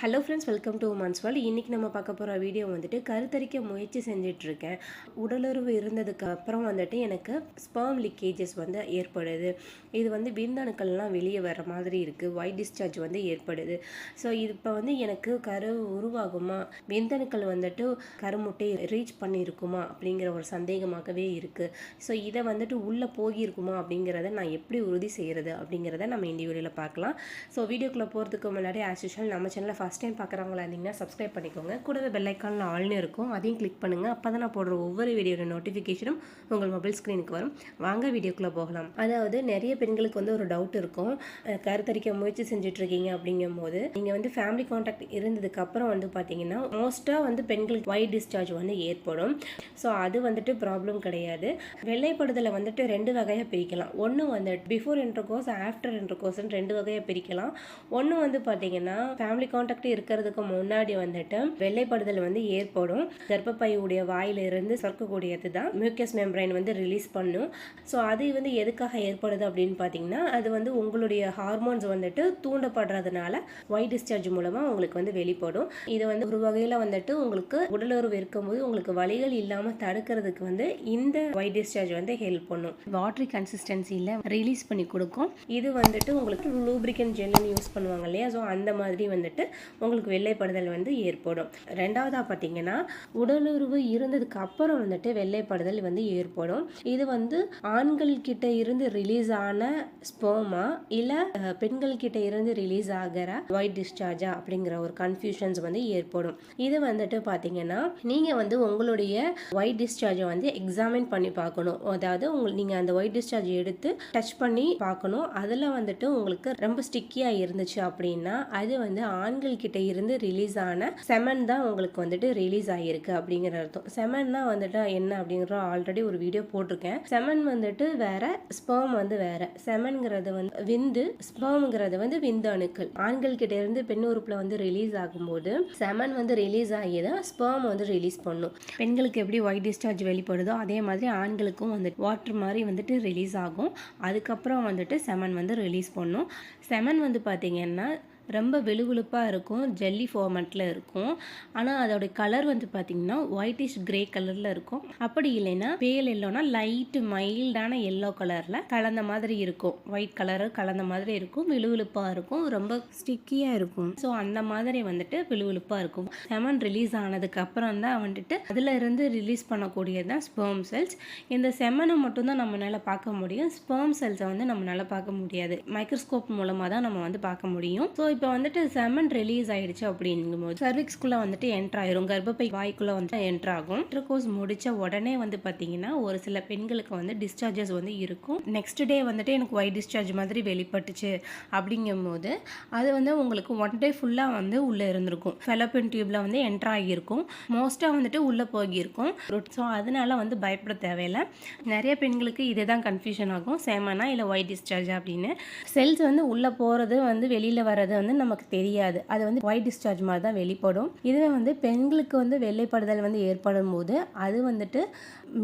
Hello friends welcome to women's wall இன்றைக்கி நம்ம பார்க்க போகிற வீடியோ வந்துட்டு கருத்தரிக்க முயற்சி செஞ்சிட்ருக்கேன். உடலுறவு இருந்ததுக்கு அப்புறம் வந்துட்டு எனக்கு ஸ்பெர்ம் லீக்கேஜஸ் வந்து ஏற்படுது. இது வந்து விந்தணுக்கள்லாம் வெளியே வர மாதிரி இருக்குது ஒயிட் டிஸ்சார்ஜ் வந்து ஏற்படுது. ஸோ இது இப்போ வந்து எனக்கு கரு உருவாகுமா? விந்தணுக்கள் வந்துட்டு கருமுட்டை ரீச் பண்ணியிருக்குமா? அப்படிங்கிற ஒரு சந்தேகமாகவே இருக்குது ஸோ இதை வந்துட்டு உள்ளே போகியிருக்குமா? அப்படிங்கிறத நான் எப்படி உறுதி செய்கிறது அப்படிங்கிறத நம்ம இந்த வீடியோவில் பார்க்கலாம். ஸோ வீடியோக்குள்ளே போகிறதுக்கு முன்னாடி ஆஸ் யூஷுவல் நம்ம சேனலில் ஃபஸ்ட் டைம் பார்க்குறவங்களா இருந்தீங்கன்னா சப்ஸ்கிரைப் பண்ணிக்கோங்க. கூடவே பெல்லைக்கானில் ஆல்னு இருக்கும். அதையும் கிளிக் பண்ணுங்கள் அப்போ தான் நான் போடுற ஒவ்வொரு வீடியோட நோட்டிஃபிகேஷனும் உங்கள் மொபைல் ஸ்க்ரீனுக்கு வரும். வாங்க வீடியோக்குள்ளே போகலாம். அதாவது நிறைய பெண்களுக்கு வந்து ஒரு டவுட் இருக்கும். கருத்தரிக்க முயற்சி செஞ்சுட்டு இருக்கீங்க அப்படிங்கும் போது நீங்கள் வந்து ஃபேமிலி காண்டாக்ட் இருந்ததுக்கப்புறம் வந்து பார்த்தீங்கன்னா மோஸ்ட்டாக வந்து பெண்களுக்கு ஒயிட் டிஸ்சார்ஜ் வந்து ஏற்படும். ஸோ அது வந்துட்டு ப்ராப்ளம் கிடையாது. வெள்ளைப்படுதலை வந்துட்டு ரெண்டு வகையாக பிரிக்கலாம். ஒன்று வந்து before intercourse after inter கோர்ஸ்னு ரெண்டு வகையாக பிரிக்கலாம். ஒன்று வந்து பார்த்தீங்கன்னா ஃபேமிலி காண்டாக்ட் இருக்கிறதுக்கு முன்னாடி வந்துட்டு வெள்ளைப்படுதல் வந்து ஏற்படும். கர்ப்பப்பையுடைய வாயிலிருந்து சுரக்கக்கூடியது தான் மியூக்கஸ் மெம்பரைன் வந்து ரிலீஸ் பண்ணும். ஸோ அது வந்து எதுக்காக ஏற்படுது அப்படின்னு பார்த்தீங்கன்னா அது வந்து உங்களுடைய ஹார்மோன்ஸ் வந்துட்டு தூண்டப்படுறதுனால ஒயிட் டிஸ்சார்ஜ் மூலமாக உங்களுக்கு வந்து வெளிப்படும். இது வந்து ஒரு வகையில் வந்துட்டு உங்களுக்கு உடலுறவு இருக்கும்போது உங்களுக்கு வலிகள் இல்லாமல் தடுக்கிறதுக்கு வந்து இந்த ஒயிட் டிஸ்சார்ஜ் வந்து ஹெல்ப் பண்ணும். வாட்டரி கன்சிஸ்டன்சியில் ரிலீஸ் பண்ணி கொடுக்கும். இது வந்துட்டு உங்களுக்கு லூப்ரிகன் ஜெல்லுன்னு யூஸ் பண்ணுவாங்க இல்லையா? ஸோ அந்த மாதிரி வந்துட்டு உங்களுக்கு வெள்ளைப்படுதல் வந்து ஏற்படும். ரெண்டாவதாக பார்த்தீங்கன்னா உடலுறவு இருந்ததுக்கு அப்புறம் வந்துட்டு வெள்ளைப்படுதல் வந்து ஏற்படும். இது வந்து ஆண்கள் கிட்ட இருந்து ரிலீஸ் ஆன ஸ்போமா இல்லை பெண்கள் கிட்ட இருந்து ரிலீஸ் ஆகிற ஒயிட் டிஸ்சார்ஜா அப்படிங்கிற ஒரு கன்ஃபியூஷன்ஸ் வந்து ஏற்படும். இது வந்துட்டு பார்த்தீங்கன்னா நீங்கள் வந்து உங்களுடைய ஒயிட் டிஸ்சார்ஜை வந்து எக்ஸாமின் பண்ணி பார்க்கணும். அதாவது உங்கள் நீங்கள் அந்த ஒயிட் டிஸ்சார்ஜ் எடுத்து டச் பண்ணி பார்க்கணும். அதில் வந்துட்டு உங்களுக்கு ரொம்ப ஸ்டிக்கியாக இருந்துச்சு அப்படின்னா அது வந்து ஆண்கள் கிட்ட இருந்து ரிலீஸ் ஆன செமன் தான் உங்களுக்கு வந்துட்டு ரிலீஸ் ஆகியிருக்கு அப்படிங்கிற அர்த்தம். செமன்னா வந்துட்டு என்ன அப்படிங்கிற ஆல்ரெடி ஒரு வீடியோ போட்டிருக்கேன். செமன் வந்துட்டு வேற ஸ்பெர்ம் வந்து வேற. செமன்ங்கிறது வந்து விந்து ஸ்பேம்ங்கிறது வந்து விந்து அணுக்கள். ஆண்கள் கிட்ட இருந்து பெண் உறுப்புல வந்து ரிலீஸ் ஆகும்போது செமன் வந்து ரிலீஸ் ஆகி தான் ஸ்பெர்ம் வந்து ரிலீஸ் பண்ணும். பெண்களுக்கு எப்படி ஒயிட் டிஸ்சார்ஜ் வெளிப்படுதோ அதே மாதிரி ஆண்களுக்கும் வந்து வாட்டர் மாதிரி வந்துட்டு ரிலீஸ் ஆகும். அதுக்கப்புறம் வந்துட்டு செமன் வந்து ரிலீஸ் பண்ணும். செமன் வந்து பார்த்தீங்கன்னா ரொம்ப வெளுவெளுப்பாக இருக்கும் ஜெல்லி ஃபார்மேட்டில் இருக்கும். ஆனால் அதோட கலர் வந்து பார்த்திங்கன்னா ஒயிட்டிஷ் கிரே கலரில் இருக்கும். அப்படி இல்லைன்னா பேல் எல்லோனா லைட்டு மைல்டான எல்லோ கலரில் கலந்த மாதிரி இருக்கும். ஒயிட் கலரு கலந்த மாதிரி இருக்கும் வெளுவெளுப்பாக இருக்கும் ரொம்ப ஸ்டிக்கியாக இருக்கும். ஸோ அந்த மாதிரி வந்துட்டு விழுவிழுப்பாக இருக்கும். செமன் ரிலீஸ் ஆனதுக்கு அப்புறம் தான் வந்துட்டு அதில் இருந்து ரிலீஸ் பண்ணக்கூடியது தான் ஸ்பெர்ம் செல்ஸ் இந்த செமனை மட்டும்தான் நம்மளால் பார்க்க முடியும். ஸ்பெர்ம் செல்ஸை வந்து நம்மளால் பார்க்க முடியாது. மைக்ரோஸ்கோப் மூலமாக தான் நம்ம வந்து பார்க்க முடியும். ஸோ இப்போ வந்துட்டு செமன் ரிலீஸ் ஆயிடுச்சு அப்படிங்கும்போது சர்விக்ஸ்குள்ளே வந்துட்டு என்ட்ரு ஆயிரும். கர்ப்பப்பை வாய்க்குள்ளே வந்து என்ட்ராகும் இன்டர்கோர்ஸ் முடிச்ச உடனே வந்து பார்த்தீங்கன்னா ஒரு சில பெண்களுக்கு வந்து டிஸ்சார்ஜஸ் வந்து இருக்கும். நெக்ஸ்ட் டே வந்துட்டு எனக்கு ஒயிட் டிஸ்சார்ஜ் மாதிரி வெளிப்பட்டுச்சு அப்படிங்கும்போது அது வந்து உங்களுக்கு ஒன் டே ஃபுல்லாக வந்து உள்ளே இருந்திருக்கும். ஃபெலோபின் டியூப்பில் வந்து என்ட்ரு ஆகியிருக்கும். மோஸ்ட்டாக வந்துட்டு உள்ளே போகியிருக்கும். ஸோ அதனால வந்து பயப்பட தேவையில்லை. நிறைய பெண்களுக்கு இதே தான் கன்ஃபியூஷன் ஆகும் சேமனா இல்லை ஒயிட் டிஸ்சார்ஜ் அப்படின்னு. செல்ஸ் வந்து உள்ளே போகிறது வந்து வெளியில் வர்றது வந்து நமக்கு தெரியாது. அது வந்து ஒயிட் டிஸ்சார்ஜ் மாதிரி தான் வெளிப்படும். இதுவே வந்து பெண்களுக்கு வந்து வெள்ளைப்படுதல் வந்து ஏற்படும் போது அது வந்துட்டு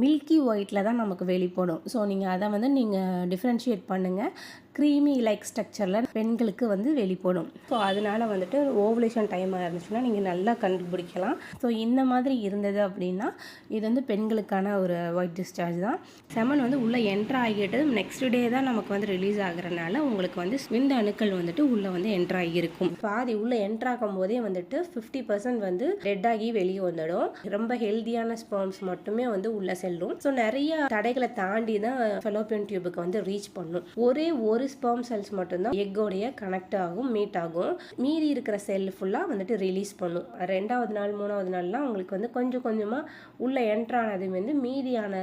மில்கி ஒயிட்டில் தான் நமக்கு வெளிப்படும். ஸோ நீங்கள் அதை வந்து நீங்கள் டிஃப்ரென்ஷியேட் பண்ணுங்கள் க்ரீமி லைக் ஸ்ட்ரக்சரில் பெண்களுக்கு வந்து வெளிப்படும். ஸோ அதனால் வந்துட்டு ஓவலேஷன் டைமாக இருந்துச்சுன்னா நீங்கள் நல்லா கண்டுபிடிக்கலாம். ஸோ இந்த மாதிரி இருந்தது அப்படின்னா இது வந்து பெண்களுக்கான ஒரு ஒயிட் டிஸ்சார்ஜ் தான். செமன் வந்து உள்ளே என்ட்ரு ஆகிட்டு நெக்ஸ்ட் டே தான் நமக்கு வந்து ரிலீஸ் ஆகுறதுனால உங்களுக்கு வந்து விந்த அணுக்கள் வந்துட்டு உள்ளே வந்து என்ட்ரு ஆகியிருக்கும். பாதி உள்ளே என்ட்ரு ஆகும் போதே வந்துட்டு ஃபிஃப்டி பர்சன்ட் வந்து ரெட் ஆகி வெளியே வந்துடும். ரொம்ப ஹெல்தியான ஸ்பர்ம்ஸ் மட்டுமே வந்து உள்ளே செல்லும். ஸோ நிறைய தடைகளை தாண்டி தான் ஃபெலோப்பியன் டியூபுக்கு வந்து ரீச் பண்ணும். ஒரே ஒரு ஸ்பெர்ம் செல்ஸ் மட்டும்தான் எக்கோடைய கனெக்ட் ஆகும் மீட் ஆகும். மீறி இருக்கிற செல் ஃபுல்லாக வந்துட்டு ரிலீஸ் பண்ணும். ரெண்டாவது நாள் மூணாவது நாள்லாம் உங்களுக்கு வந்து கொஞ்சம் கொஞ்சமாக உள்ளே என்ட்ரானது வந்து மீதியான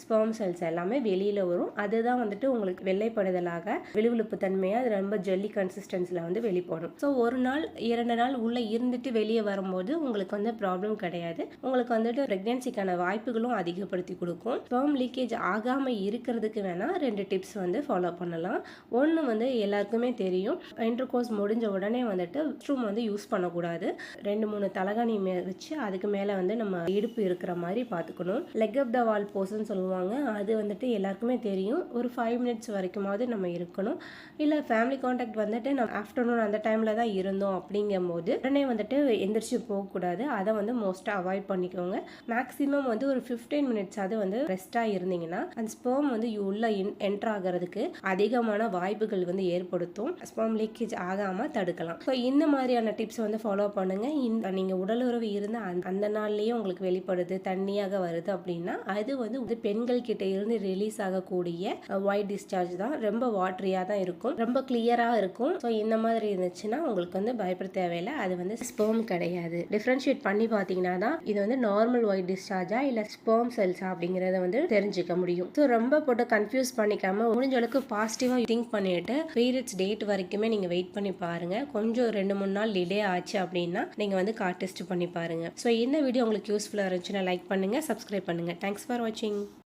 ஸ்பெர்ம் செல்ஸ் எல்லாமே வெளியில் வரும். அதுதான் வந்துட்டு உங்களுக்கு வெள்ளைப்படுதலாக விழுவிழுப்பு தன்மையாக அது ரொம்ப ஜெல்லி கன்சிஸ்டன்சியில் வந்து வெளிப்படும். ஸோ ஒரு நாள் இரண்டு நாள் உள்ளே இருந்துட்டு வெளியே வரும்போது உங்களுக்கு வந்து ப்ராப்ளம் கிடையாது. உங்களுக்கு வந்துட்டு ப்ரெக்னென்சிக்கான வாய்ப்புகளும் அதிகப்படுத்தி கொடுக்கும். ஸ்பெர்ம் லீக்கேஜ் ஆகாமல் இருக்கிறதுக்கு வேணால் ரெண்டு டிப்ஸ் வந்து ஃபாலோ பண்ணலாம். ஒன்று வந்து எல்லாருக்குமே தெரியும். இன்டர் கோர்ஸ் முடிஞ்ச உடனே வந்துட்டு ரூம் வந்து யூஸ் பண்ணக்கூடாது. ரெண்டு மூணு தலகாணி வச்சு அதுக்கு மேலே வந்து நம்ம இடுப்பு இருக்கிற மாதிரி பார்த்துக்கணும். லெக் அப் த வால் போஸ்ன்னு சொல்லுவாங்க. அது வந்துட்டு எல்லாருக்குமே தெரியும். ஒரு ஃபைவ் மினிட்ஸ் வரைக்குமாவது நம்ம இருக்கணும். இல்லை ஃபேமிலி காண்டாக்ட் வந்துட்டு நம்ம ஆஃப்டர்நூன் அந்த டைமில் தான் இருந்தோம் அப்படிங்கும்போது உடனே வந்துட்டு எந்திரிச்சு போகக்கூடாது. அதை வந்து மோஸ்ட்டாக அவாய்ட் பண்ணிக்கோங்க. மேக்ஸிமம் வந்து ஒரு ஃபிஃப்டீன் மினிட்ஸ் அது வந்து ரெஸ்ட்டாக இருந்தீங்கன்னா அந்த ஸ்போம் வந்து உள்ள என்ட்ராகிறதுக்கு அதிகமான வாய்ப்புகள் வந்து ஏற்படுத்தும். ஸ்பாம் லீக்கேஜ் ஆகாமல் தடுக்கலாம். ஸோ இந்த மாதிரியான டிப்ஸ் வந்து ஃபாலோ பண்ணுங்க. இந்த நீங்கள் உடலுறவு இருந்த அந்த அந்த நாள்லேயே உங்களுக்கு வெளிப்படுது தண்ணியாக வருது அப்படின்னா அது வந்து வந்து பெண்கள் கிட்ட இருந்து ரிலீஸ் ஆகக்கூடிய ஒயிட் டிஸ்சார்ஜ் தான். ரொம்ப வாட்டரியாக தான் இருக்கும். ரொம்ப கிளியராக இருக்கும். ஸோ இந்த மாதிரி இருந்துச்சுன்னா உங்களுக்கு வந்து பயப்பட தேவையில்லை. அது வந்து ஸ்பெர்ம் கிடையாது. டிஃப்ரென்ஷியேட் பண்ணி பார்த்தீங்கன்னா தான் இது வந்து நார்மல் ஒயிட் டிஸ்சார்ஜா இல்லை ஸ்பெர்ம் செல்ஸா அப்படிங்கிறத வந்து தெரிஞ்சுக்க முடியும். ஸோ ரொம்ப போட்டு கன்ஃபியூஸ் பண்ணிக்காம முடிஞ்ச அளவுக்கு பாசிட்டிவாக திங்க் பண்ணிட்டு பீரியட்ஸ் டேட் வரைக்குமே நீங்கள் வெயிட் பண்ணி பாருங்க. கொஞ்சம் ரெண்டு மூணு நாள் டிலே ஆச்சு அப்படின்னா நீங்கள் வந்து கார் டெஸ்ட் பண்ணி பாருங்க. ஸோ இந்த வீடியோ உங்களுக்கு யூஸ்ஃபுல்லாக இருந்துச்சுன்னா லைக் பண்ணுங்க சப்ஸ்கிரைப் பண்ணுங்க. தேங்க்ஸ் ஃபார் வாட்சிங்